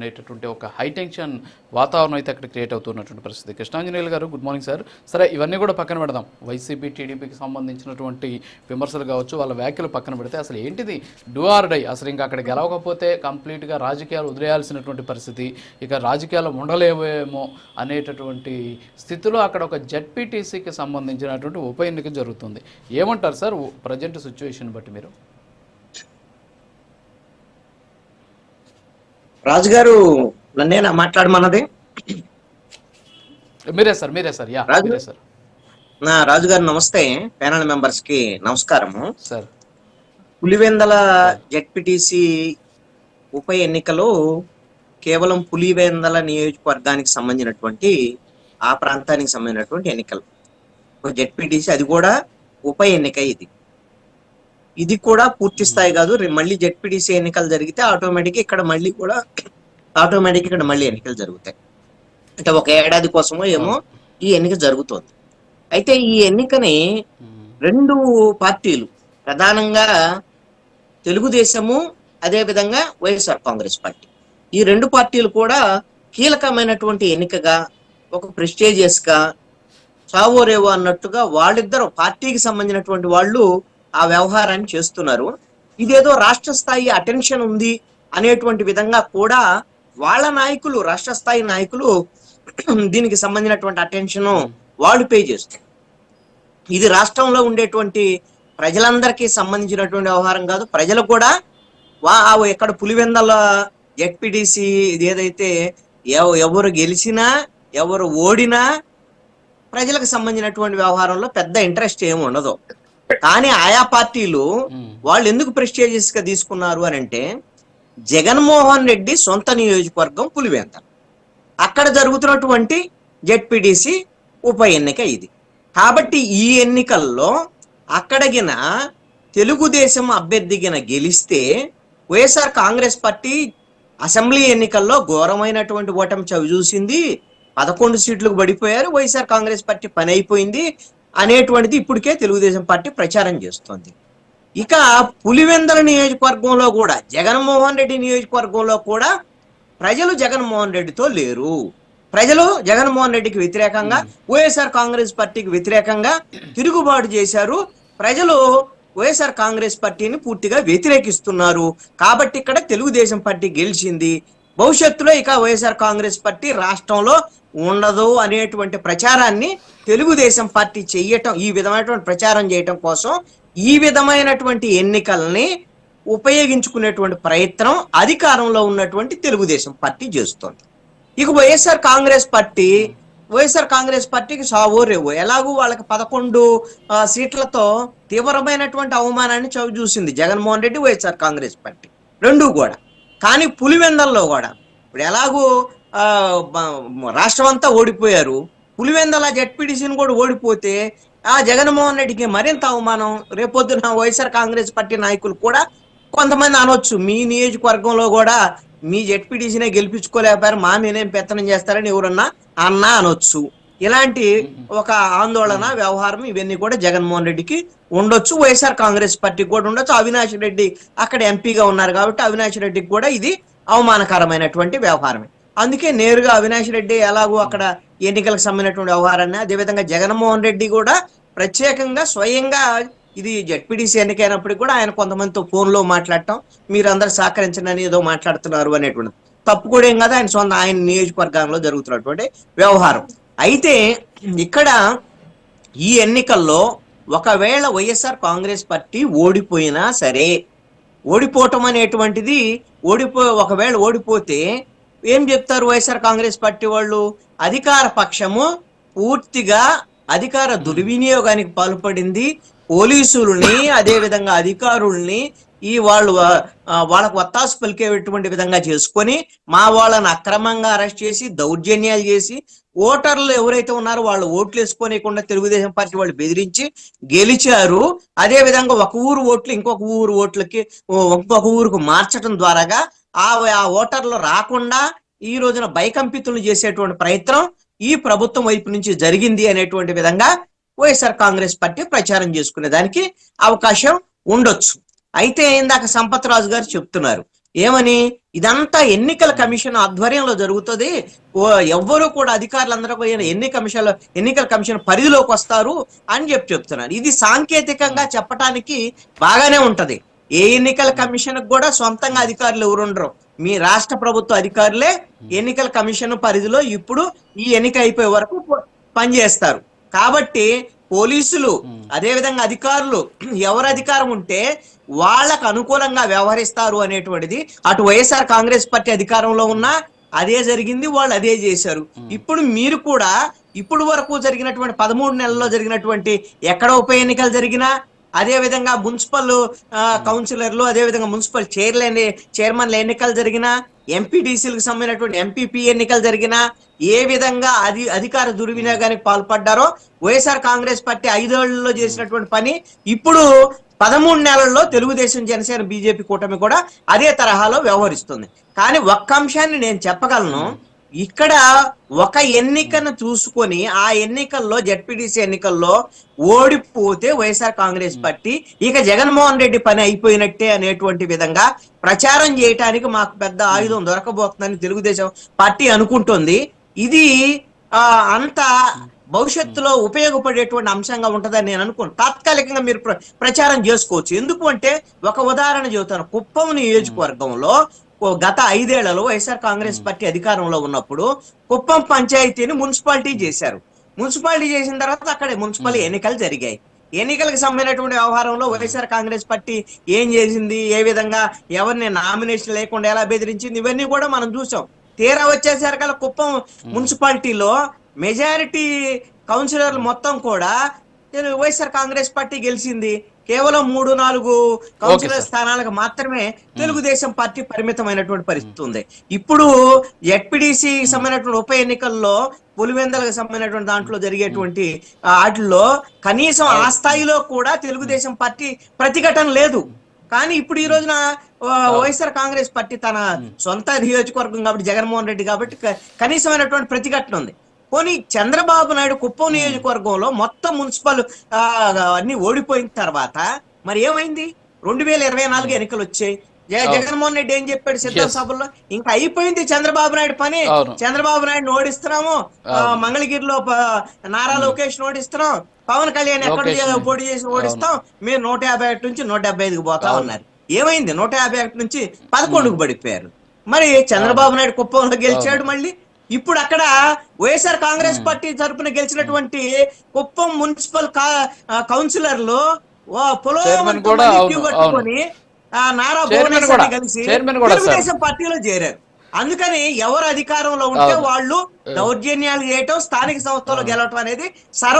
అనేటటువంటి ఒక హైటెన్షన్ వాతావరణం అయితే అక్కడ క్రియేట్ అవుతున్నటువంటి పరిస్థితి. కృష్ణాంజనేయులు గారు గుడ్ మార్నింగ్ సార్ సరే ఇవన్నీ కూడా పక్కన పెడదాం. వైసీపీ టీడీపీకి సంబంధించినటువంటి విమర్శలు కావచ్చు వాళ్ళ వ్యాఖ్యలు పక్కన పెడితే అసలు ఏంటిది? డూ ఆర్ డై అసలు ఇంకా అక్కడ గెలవకపోతే కంప్లీట్గా రాజకీయాలు వదిలేయాల్సినటువంటి పరిస్థితి. ఇక రాజకీయాలు ఉండలేవేమో అనేటటువంటి స్థితిలో అక్కడ ఒక జెడ్పీటీసీకి సంబంధించినటువంటి ఉప ఎన్నిక జరుగుతుంది. ఏమంటారు సార్ ప్రజెంట్ సిచ్యువేషన్ బట్టి మీరు? రాజుగారు నన్నేనా మాట్లాడమన్నది? మీరే సార్ మీరే సార్ యా రాజు? సార్. నా రాజుగారు నమస్తే ప్యానల్ మెంబర్స్కి నమస్కారము. సార్. పులివెందల జెడ్పిటిసి ఉప ఎన్నికలో కేవలం పులివెందల నియోజకవర్గానికి సంబంధించినటువంటి ఆ ప్రాంతానికి సంబంధించినటువంటి ఎన్నికలు. జెడ్పిటిసి అది కూడా ఉప ఎన్నిక ఇది. ఇది కూడా పూర్తి స్థాయి కాదు. మళ్ళీ జెడ్పిటిసి ఎన్నికలు జరిగితే ఆటోమేటిక్ ఇక్కడ మళ్ళీ కూడా ఆటోమేటిక్ ఇక్కడ మళ్ళీ ఎన్నికలు జరుగుతాయి. అంటే ఒక ఏడాది కోసమో ఏమో ఈ ఎన్నిక జరుగుతోంది. అయితే ఈ ఎన్నికని. రెండు పార్టీలు ప్రధానంగా తెలుగుదేశము అదే విధంగా వైఎస్ఆర్ కాంగ్రెస్ పార్టీ. ఈ రెండు పార్టీలు కూడా కీలకమైనటువంటి ఎన్నికగా ఒక ప్రెస్టేజియస్గా చావో రేవో అన్నట్టుగా వాళ్ళిద్దరు పార్టీకి సంబంధించినటువంటి వాళ్ళు ఆ వ్యవహారాన్ని చేస్తున్నారు. ఇదేదో రాష్ట్ర స్థాయి అటెన్షన్ ఉంది అనేటువంటి విధంగా కూడా వాళ్ళ నాయకులు రాష్ట్ర స్థాయి నాయకులు దీనికి సంబంధించినటువంటి అటెన్షన్ వాళ్ళు పే చేస్తారు ఇది రాష్ట్రంలో ఉండేటువంటి ప్రజలందరికీ సంబంధించినటువంటి వ్యవహారం కాదు. ప్రజలు కూడా వా ఆ ఎక్కడ పులివెందల ఎక్పిడిసి ఇది ఏదైతే ఎవ- ఎవరు గెలిచినా ఎవరు ఓడినా ప్రజలకు సంబంధించినటువంటి వ్యవహారంలో పెద్ద ఇంట్రెస్ట్ ఏమి ఉండదు. కానీ ఆయా పార్టీలు. వాళ్ళు ఎందుకు ప్రెస్టేజియస్గా తీసుకున్నారు అని అంటే జగన్మోహన్ రెడ్డి సొంత నియోజకవర్గం పులివెంద. అక్కడ జరుగుతున్నటువంటి జెడ్పీటీసీ ఉప ఎన్నిక ఇది. కాబట్టి ఈ ఎన్నికల్లో అక్కడగిన తెలుగుదేశం అభ్యర్థిగిన గెలిస్తే వైఎస్ఆర్ కాంగ్రెస్ పార్టీ అసెంబ్లీ ఎన్నికల్లో ఘోరమైనటువంటి ఓటమి చవి చూసింది పదకొండు సీట్లకు పడిపోయారు. వైఎస్ఆర్ కాంగ్రెస్ పార్టీ పని అయిపోయింది. అనేటువంటిది ఇప్పటికే తెలుగుదేశం పార్టీ ప్రచారం చేస్తోంది. ఇక పులివెందల నియోజకవర్గంలో కూడా జగన్మోహన్ రెడ్డి నియోజకవర్గంలో కూడా ప్రజలు జగన్మోహన్ రెడ్డితో లేరు. ప్రజలు జగన్మోహన్ రెడ్డికి వ్యతిరేకంగా వైఎస్ఆర్ కాంగ్రెస్ పార్టీకి వ్యతిరేకంగా తిరుగుబాటు చేశారు. ప్రజలు వైఎస్ఆర్ కాంగ్రెస్ పార్టీని పూర్తిగా వ్యతిరేకిస్తున్నారు. కాబట్టి ఇక్కడ తెలుగుదేశం పార్టీ గెలిచింది. భవిష్యత్తులో ఇక వైఎస్ఆర్ కాంగ్రెస్ పార్టీ రాష్ట్రంలో ఉండదు అనేటువంటి ప్రచారాన్ని తెలుగుదేశం పార్టీ చెయ్యటం ఈ విధమైనటువంటి ప్రచారం చేయటం కోసం ఈ విధమైనటువంటి ఎన్నికల్ని ఉపయోగించుకునేటువంటి ప్రయత్నం అధికారంలో ఉన్నటువంటి తెలుగుదేశం పార్టీ చేస్తోంది. ఇక YSR Congress party YSR Congress పార్టీకి సావో రేవో. ఎలాగూ వాళ్ళకి పదకొండు సీట్లతో తీవ్రమైనటువంటి అవమానాన్ని చవి చూసింది Jaganmohan Reddy YSR Congress party. రెండు కూడా. కానీ పులివెందల్లో కూడా. ఇప్పుడు ఎలాగూ రాష్ట్రం అంతా ఓడిపోయారు. పులివెందల జెడ్పీటీసీని కూడా ఓడిపోతే ఆ జగన్మోహన్ రెడ్డికి మరింత అవమానం. రేపొద్దున వైఎస్ఆర్ కాంగ్రెస్ పార్టీ నాయకులు కూడా కొంతమంది అనొచ్చు. మీ నియోజకవర్గంలో కూడా మీ జెడ్పీటీసీనే గెలిపించుకోలేకపోయారు. మా మీనేం పెత్తనం చేస్తారని ఎవరన్నా అన్నా అనొచ్చు. ఇలాంటి ఒక ఆందోళన వ్యవహారం ఇవన్నీ కూడా జగన్మోహన్ రెడ్డికి ఉండొచ్చు. వైఎస్ఆర్ కాంగ్రెస్ పార్టీకి కూడా ఉండొచ్చు. అవినాష్ రెడ్డి అక్కడ ఎంపీగా ఉన్నారు కాబట్టి అవినాష్ రెడ్డికి కూడా ఇది అవమానకరమైనటువంటి వ్యవహారమే. అందుకే నేరుగా అవినాష్ రెడ్డి ఎలాగో అక్కడ ఎన్నికలకు సంబంధించినటువంటి వ్యవహారాన్ని అదేవిధంగా జగన్మోహన్ రెడ్డి కూడా ప్రత్యేకంగా స్వయంగా ఇది జడ్పీటీసీ ఎన్నికైనప్పటికీ కూడా ఆయన కొంతమందితో ఫోన్లో మాట్లాడటం మాట్లాడటం మీరందరూ సహకరించండి ఏదో మాట్లాడుతున్నారు అనేటువంటి తప్పు కూడా ఏం కాదు ఆయన సొంత ఆయన నియోజకవర్గంలో జరుగుతున్నటువంటి వ్యవహారం. అయితే ఇక్కడ ఈ ఎన్నికల్లో ఒకవేళ వైఎస్ఆర్ కాంగ్రెస్ పార్టీ ఓడిపోయినా సరే ఓడిపోవటం అనేటువంటిది ఓడిపో ఒకవేళ ఓడిపోతే ఏం చెప్తారు వైఎస్ఆర్ కాంగ్రెస్ పార్టీ వాళ్ళు? అధికార పక్షము పూర్తిగా అధికార దుర్వినియోగానికి పాల్పడింది. పోలీసుల్ని అదేవిధంగా అధికారుల్ని ఈ వాళ్ళు వాళ్ళకు వత్తాసు పలికేటువంటి విధంగా చేసుకొని మా వాళ్ళని అక్రమంగా అరెస్ట్ చేసి దౌర్జన్యాలు చేసి ఓటర్లు ఎవరైతే ఉన్నారో వాళ్ళు ఓట్లు వేసుకోనియకుండా తెలుగుదేశం పార్టీ వాళ్ళు బెదిరించి గెలిచారు. అదే విధంగా ఒక ఊరు ఓట్లు ఇంకొక ఊరు ఓట్లకి ఇంకొక ఊరుకు మార్చడం ద్వారాగా ఆ ఆ ఓటర్లు రాకుండా ఈ రోజున భయకంపితులు చేసేటువంటి ప్రయత్నం ఈ ప్రభుత్వం వైపు నుంచి జరిగింది అనేటువంటి విధంగా వైఎస్ఆర్ కాంగ్రెస్ పార్టీ ప్రచారం చేసుకునే దానికి అవకాశం ఉండొచ్చు. అయితే ఇందాక సంపత్ రాజు గారు చెప్తున్నారు. ఏమని? ఇదంతా ఎన్నికల కమిషన్ ఆధ్వర్యంలో జరుగుతుంది. ఓ ఎవ్వరూ కూడా అధికారులందరూ కూడా ఎన్ని కమిషన్ ఎన్నికల కమిషన్ పరిధిలోకి వస్తారు అని చెప్పి చెప్తున్నారు. ఇది సాంకేతికంగా చెప్పటానికి బాగానే ఉంటది. ఏ ఎన్నికల కమిషన్ కూడా సొంతంగా అధికారులు ఎవరుండరు మీ రాష్ట్ర ప్రభుత్వ అధికారులే ఎన్నికల కమిషన్ పరిధిలో ఇప్పుడు ఈ ఎన్నిక అయిపోయే వరకు పనిచేస్తారు. కాబట్టి పోలీసులు అదే విధంగా అధికారులు ఎవరు అధికారం ఉంటే వాళ్ళకు అనుకూలంగా వ్యవహరిస్తారు అనేటువంటిది అటు వైఎస్ఆర్ కాంగ్రెస్ పార్టీ అధికారంలో ఉన్నా అదే జరిగింది వాళ్ళు అదే చేశారు. ఇప్పుడు మీరు కూడా ఇప్పుడు వరకు జరిగినటువంటి పదమూడు నెలల్లో జరిగినటువంటి ఎక్కడ ఉప ఎన్నికలు జరిగినా అదే విధంగా మున్సిపల్ కౌన్సిలర్లు అదే విధంగా మున్సిపల్ చైర్ల చైర్మన్ల ఎన్నికలు జరిగినా ఎంపీటీసీలకు సంబంధించినటువంటి ఎంపీపీ ఎన్నికలు జరిగినా ఏ విధంగా అది అధికార దుర్వినియోగానికి పాల్పడ్డారో వైఎస్ఆర్ కాంగ్రెస్ పార్టీ ఐదేళ్ళలో చేసినటువంటి పని ఇప్పుడు పదమూడు నెలల్లో తెలుగుదేశం జనసేన బీజేపీ కూటమి కూడా అదే తరహాలో వ్యవహరిస్తుంది. కానీ ఒక్క అంశాన్ని నేను చెప్పగలను. ఇక్కడ ఒక ఎన్నికను చూసుకొని ఆ ఎన్నికల్లో జడ్పీటీసీ ఎన్నికల్లో ఓడిపోతే వైఎస్ఆర్ కాంగ్రెస్ పార్టీ. ఇక జగన్మోహన్ రెడ్డి పని అయిపోయినట్టే అనేటువంటి విధంగా ప్రచారం చేయటానికి మాకు పెద్ద ఆయుధం దొరకబోతుందని తెలుగుదేశం పార్టీ అనుకుంటుంది. ఇది ఆ అంత భవిష్యత్తులో ఉపయోగపడేటువంటి అంశంగా ఉంటుందని నేను అనుకోను. తాత్కాలికంగా మీరు ప్ర- ప్రచారం చేసుకోవచ్చు. ఎందుకు అంటే ఒక ఉదాహరణ చెబుతాను. కుప్పం నియోజకవర్గంలో గత ఐదేళ్ళలో వైఎస్ఆర్ కాంగ్రెస్ పార్టీ అధికారంలో ఉన్నప్పుడు కుప్పం పంచాయతీని మున్సిపాలిటీ చేశారు. మున్సిపాలిటీ చేసిన తర్వాత అక్కడ మున్సిపల్ ఎన్నికలు జరిగాయి. ఎన్నికలకు సంబంధించినటువంటి వ్యవహారంలో వైఎస్ఆర్ కాంగ్రెస్ పార్టీ ఏం చేసింది ఏ విధంగా ఎవరిని నామినేషన్ లేకుండా ఎలా బెదిరించింది ఇవన్నీ కూడా మనం చూసాం. తీరా వచ్చేసరికల్లా కుప్పం మున్సిపాలిటీలో మెజారిటీ కౌన్సిలర్లు మొత్తం కూడా నేను వైఎస్ఆర్ కాంగ్రెస్ పార్టీ గెలిచింది. కేవలం మూడు నాలుగు కౌన్సిలర్. స్థానాలకు మాత్రమే తెలుగుదేశం పార్టీ పరిమితమైనటువంటి పరిస్థితి ఉంది. ఇప్పుడు ఎడ్పిడిసి సంబంధించినటువంటి ఉప ఎన్నికల్లో పులివెందలకు సంబంధించినటువంటి దాంట్లో జరిగేటువంటి వాటిల్లో కనీసం ఆ స్థాయిలో కూడా తెలుగుదేశం పార్టీ ప్రతిఘటన లేదు. కానీ ఇప్పుడు ఈ రోజున వైఎస్ఆర్ కాంగ్రెస్ పార్టీ తన సొంత నియోజకవర్గం కాబట్టి జగన్మోహన్ రెడ్డి కాబట్టి కనీసమైనటువంటి ప్రతిఘటన ఉంది. పోనీ చంద్రబాబు నాయుడు కుప్పం నియోజకవర్గంలో మొత్తం మున్సిపల్ అన్ని ఓడిపోయిన తర్వాత మరి ఏమైంది? రెండు వేల ఇరవై నాలుగు ఎన్నికలు వచ్చాయి. జగన్మోహన్ రెడ్డి ఏం చెప్పాడు సిద్ధం. సభల్లో ఇంకా అయిపోయింది చంద్రబాబు నాయుడు పని. చంద్రబాబు నాయుడు ఓడిస్తున్నాము. మంగళగిరిలో నారా లోకేష్ ఓడిస్తున్నాం. పవన్ కళ్యాణ్ ఎక్కడ. పోటీ చేసి ఓడిస్తాం. మీరు నూట యాభై ఒకటి నుంచి నూట డెబ్బై ఐదుకి పోతా. ఉన్నారు. ఏమైంది? నూట యాభై ఒకటి నుంచి పదకొండుకు పడిపోయారు. మరి చంద్రబాబు నాయుడు కుప్పంలో గెలిచాడు మళ్ళీ? ఇప్పుడు అక్కడ వైఎస్ఆర్ కాంగ్రెస్ పార్టీ తరపున గెలిచినటువంటి కుప్పం మున్సిపల్ కౌన్సిలర్లు ఓ పొలం చైర్మన్ కూడా మళ్ళీ అవును, క్యూ కట్టుకొని, ఆ, నారా భువనేశ్వర్ కలిసి. తెలుగుదేశం పార్టీలో చేరారు. అందుకని ఎవరు అధికారంలో ఉంటే. వాళ్ళు దౌర్జన్యాలు చేయటం స్థానిక సంస్థలో గెలవటం అనేది సర్వ